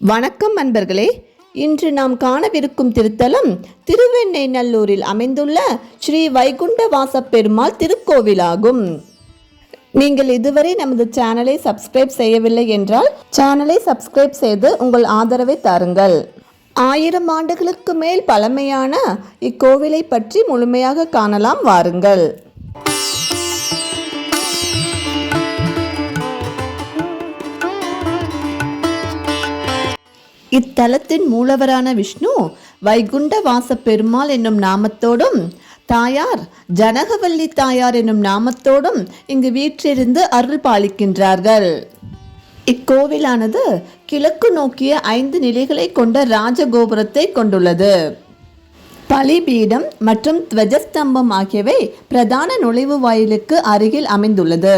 வணக்கம் அன்பர்களே. இன்று நாம் காணவிருக்கும் திருத்தலம் திருவெண்ணை நல்லூரில் அமைந்துள்ள ஸ்ரீ வைகுண்ட வாசப்பெருமாள் திருக்கோவிலாகும். நீங்கள் இதுவரை நமது சேனலை சப்ஸ்கிரைப் செய்யவில்லை என்றால் சேனலை சப்ஸ்கிரைப் செய்து உங்கள் ஆதரவை தாருங்கள். ஆயிரம் ஆண்டுகளுக்கு மேல் பழமையான இக்கோவிலை பற்றி முழுமையாக காணலாம் வாருங்கள். இத்தலத்தின் மூலவரான விஷ்ணு வைகுண்ட வாச பெருமாள் என்னும் நாமத்தோடும் தாயார் ஜனகவல்லி தாயார் என்னும் நாமத்தோடும் இங்கு வீற்றிருந்து அருள் பாலிக்கின்றார்கள். இக்கோவிலானது கிழக்கு நோக்கிய ஐந்து நிலைகளை கொண்ட ராஜகோபுரத்தை கொண்டுள்ளது. பலிபீடம் மற்றும் துவஜஸ்தம்பம் ஆகியவை பிரதான நுழைவு வாயிலுக்கு அருகில் அமைந்துள்ளது.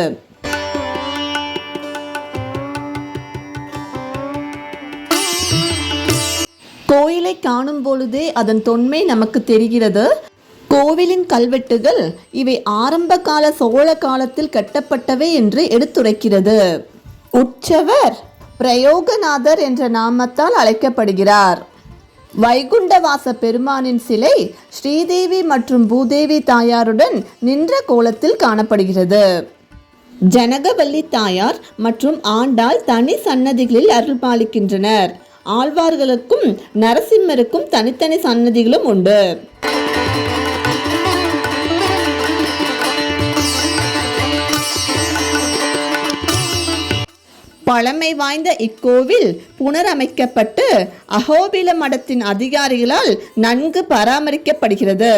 கோயிலை காணும் பொழுதே அதன் தொன்மை நமக்கு தெரிகிறது. கோவிலின் கல்வெட்டுகள் இவை ஆரம்ப கால சோழ காலத்தில் கட்டப்பட்டவை என்று எடுத்துரைக்கிறது. உற்சவர் பிரயோகநாதர் என்ற நாமத்தால் அழைக்கப்படுகிறார். வைகுண்டவாச பெருமானின் சிலை ஸ்ரீதேவி மற்றும் பூதேவி தாயாருடன் நின்ற கோலத்தில் காணப்படுகிறது. ஜனகவல்லி தாயார் மற்றும் ஆண்டாள் தனி சன்னதிகளில் அருள் பாலிக்கின்றனர் ஆழ்வார்களுக்கும் நரசிம்மருக்கும் தனித்தனி சன்னதிகளும் உண்டு. பழமை வாய்ந்த இக்கோவில் புனரமைக்கப்பட்டு அகோபில மடத்தின் அதிகாரிகளால் நன்கு பராமரிக்கப்படுகிறது.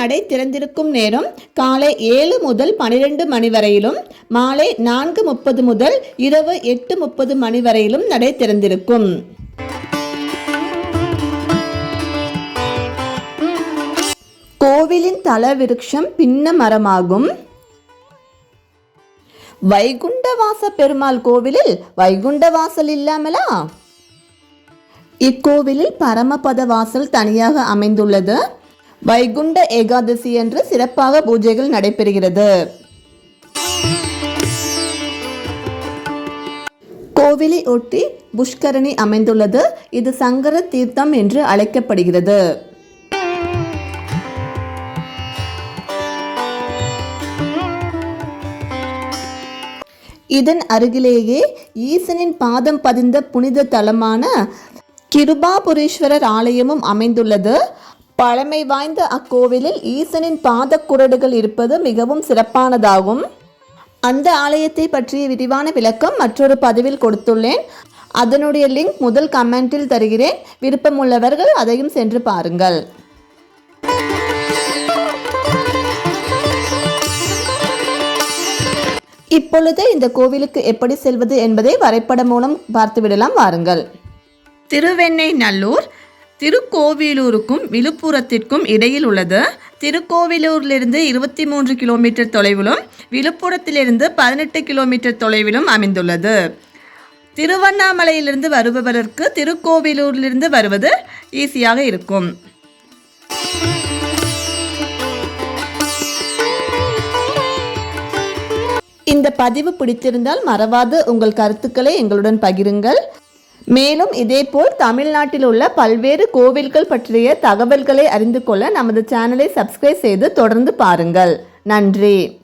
நடை திறந்திருக்கும் நேரம் காலை ஏழு முதல் பனிரெண்டு மணி வரையிலும் மாலை நான்கு முப்பது முதல் இரவு எட்டு முப்பது மணி வரையிலும் நடை திறந்திருக்கும். கோவிலின் தலவிருட்சம் பின்ன மரமாகும். வைகுண்டவாச பெருமாள் கோவிலில் வைகுண்டவாசல் இல்லாமலா? இக்கோவிலில் பரமபத வாசல் தனியாக அமைந்துள்ளது. வைகுண்ட ஏகாதசி என்று சிறப்பாக பூஜைகள் நடைபெறுகிறது. கோவிலை ஒட்டி புஷ்கரணி அமைந்துள்ளது. இது சங்கர தீர்த்தம் என்று அழைக்கப்படுகிறது. இதன் அருகிலேயே ஈசனின் பாதம் பதிந்த புனித தலமான கிருபாபுரீஸ்வரர் ஆலயமும் அமைந்துள்ளது. பழமை வாய்ந்த அக்கோவிலில் ஈசனின் பாதக்குரடுகள் இருப்பது மிகவும் சிறப்பானதாகும். அந்த ஆலயத்தை பற்றிய விரிவான விளக்கம் மற்றொரு பதிவில் கொடுத்துள்ளேன். அதனுடைய லிங்க் முதல் கமெண்டில் தருகிறேன். விருப்பமுள்ளவர்கள் அதையும் சென்று பாருங்கள். இப்பொழுது இந்த கோவிலுக்கு எப்படி செல்வது என்பதை வரைபடம் மூலம் பார்த்துவிடலாம். வாருங்கள். திருவெண்ணை நல்லூர் திருக்கோவிலூருக்கும் விழுப்புரத்திற்கும் இடையில் உள்ளது. திருக்கோவிலூரிலிருந்து இருபத்தி மூன்று கிலோமீட்டர் தொலைவிலும் விழுப்புரத்திலிருந்து பதினெட்டு கிலோமீட்டர் தொலைவிலும் அமைந்துள்ளது. திருவண்ணாமலையிலிருந்து வருபவருக்கு திருக்கோவிலூரிலிருந்து வருவது ஈஸியாக இருக்கும். இந்த பதிவு பிடித்திருந்தால் மறவாது உங்கள் கருத்துக்களை எங்களுடன் பகிருங்கள். மேலும் இதேபோல் தமிழ்நாட்டில் உள்ள பல்வேறு கோவில்கள் பற்றிய தகவல்களை அறிந்து கொள்ள நமது சேனலை சப்ஸ்கிரைப் செய்து தொடர்ந்து பாருங்கள். நன்றி.